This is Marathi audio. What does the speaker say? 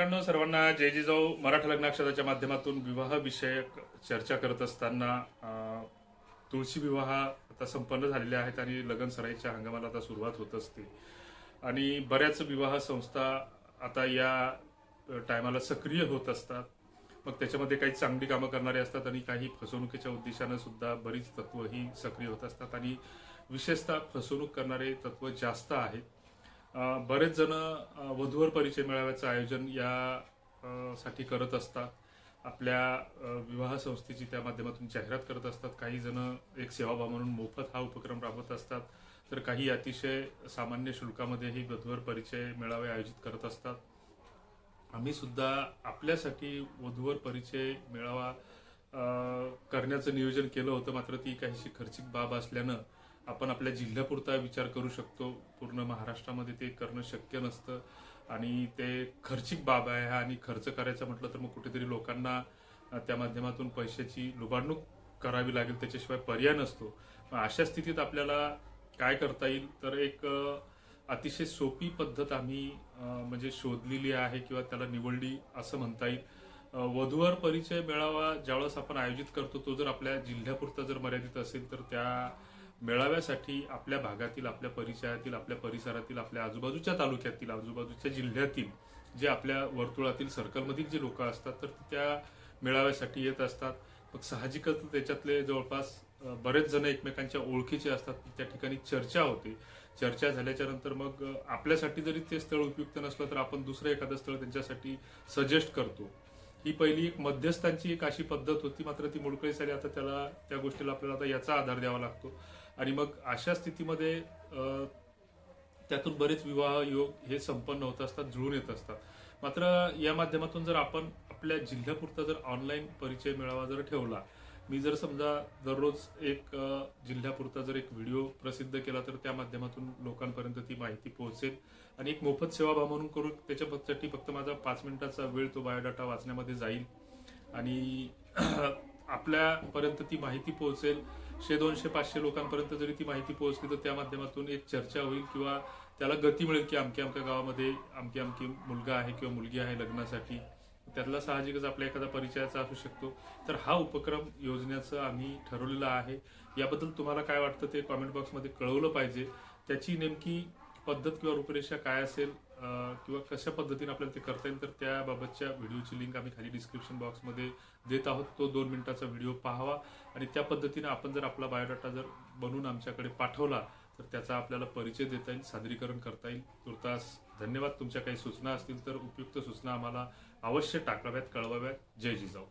मित्रांनो सर्वांना जय जिजाऊ मराठा लग्नाक्षराच्या माध्यमातून विवाह विषयक चर्चा करत असताना तुळशी विवाह आता संपन्न झालेले आहेत आणि लग्न सराईच्या हंगामाला आता सुरुवात होत असते. आणि बऱ्याच विवाह संस्था आता या टायमाला सक्रिय होत असतात. मग त्याच्यामध्ये काही चांगली कामं करणारे असतात आणि काही फसवणुकीच्या उद्देशानं सुद्धा बरीच तत्व ही सक्रिय होत असतात. आणि विशेषतः फसवणूक करणारे तत्व जास्त आहेत. बरेच जण वधूवर परिचय मेळाव्याचं आयोजन या साठी करत असतात. आपल्या विवाह संस्थेची त्या माध्यमातून जाहिरात करत असतात. काही जण एक सेवाभाव म्हणून मोफत हा उपक्रम राबवत असतात. तर काही अतिशय सामान्य शुल्कामध्येही वधूवर परिचय मेळावे आयोजित करत असतात. आम्ही सुद्धा आपल्यासाठी वधूवर परिचय मेळावा करण्याचं नियोजन केलं होतं. मात्र ती काहीशी खर्चिक बाब असल्यानं आपण आपल्या जिल्ह्यापुरता विचार करू शकतो. पूर्ण महाराष्ट्रामध्ये ते करणं शक्य नसतं. आणि ते खर्चिक बाब आहे आणि खर्च करायचं म्हटलं तर मग कुठेतरी लोकांना त्या माध्यमातून पैशाची लुबाडणूक करावी लागेल त्याच्याशिवाय पर्याय नसतो. अशा स्थितीत आपल्याला काय करता येईल? तर एक अतिशय सोपी पद्धत आम्ही म्हणजे शोधलेली आहे किंवा त्याला निवडली असं म्हणता येईल. वधूवर परिचय मेळावा ज्यावेळेस आपण आयोजित करतो तो जर आपल्या जिल्ह्यापुरता जर मर्यादित असेल तर त्या मेळाव्यासाठी आपल्या भागातील आपल्या परिचयातील आपल्या परिसरातील आपल्या आजूबाजूच्या तालुक्यातील आजूबाजूच्या जिल्ह्यातील जे आपल्या वर्तुळातील सर्कलमधील जे लोक असतात तर त्या मेळाव्यासाठी येत असतात. मग साहजिकच त्याच्यातले जवळपास बरेच जण एकमेकांच्या ओळखीचे असतात. त्या ठिकाणी चर्चा होते. चर्चा झाल्याच्यानंतर मग आपल्यासाठी जरी ते स्थळ उपयुक्त नसलं तर आपण दुसरं एखादं स्थळ त्यांच्यासाठी सजेस्ट करतो. ही पहिली एक मध्यस्थांची एक अशी पद्धत होती मात्र ती मोडकळीस आली आता त्याला त्या गोष्टीला आपल्याला आता याचा आधार द्यावा लागतो. आणि मग अशा स्थितीमध्ये त्यातून बरेच विवाह योग हे संपन्न होत असतात जुळून येत असतात. मात्र या माध्यमातून जर आपण आपल्या जिल्ह्यापुरता जर ऑनलाईन परिचय मेळावा जर ठेवला मी जर समजा दररोज एक जिल्ह्यापुरता जर एक व्हिडिओ प्रसिद्ध केला तर त्या माध्यमातून लोकांपर्यंत ती माहिती पोहोचेल. आणि एक मोफत सेवाभाव म्हणून करून त्याच्यासाठी फक्त माझा पाच मिनिटाचा वेळ तो बायोडाटा वाचण्यामध्ये जाईल. आणि आपल्यापर्यंत ती माहिती पोहोचेल. शे दोनशे पाचशे लोकांपर्यंत जरी ती माहिती पोहोचली तर त्या माध्यमातून एक चर्चा होईल किंवा त्याला गती मिळेल की अमक्या अमक्या गावामध्ये अमकी अमकी मुलगा आहे किंवा मुलगी आहे लग्नासाठी. त्यातला साहजिकच आपल्या एखादा परिचयाचा असू शकतो. तर हा उपक्रम योजण्याचं आम्ही ठरवलेलं आहे. याबद्दल तुम्हाला काय वाटतं ते कॉमेंट बॉक्समध्ये कळवलं पाहिजे. त्याची नेमकी पद्धत किंवा रूपरेषा काय असेल किंवा कशा पद्धतीने आपल्याला ते करता येईल तर त्याबाबतच्या व्हिडिओची लिंक आम्ही खाली डिस्क्रिप्शन बॉक्समध्ये देत आहोत. तो दोन मिनिटाचा व्हिडिओ पाहावा आणि त्या पद्धतीने आपण जर आपला बायोडाटा जर बनवून आमच्याकडे पाठवला तर त्याचा आपल्याला परिचय देता येईल सादरीकरण करता येईल. तुर्तास धन्यवाद. तुमच्या काही सूचना असतील तर उपयुक्त सूचना आम्हाला अवश्य टाकाव्यात कळवाव्यात. जय जिजाऊ.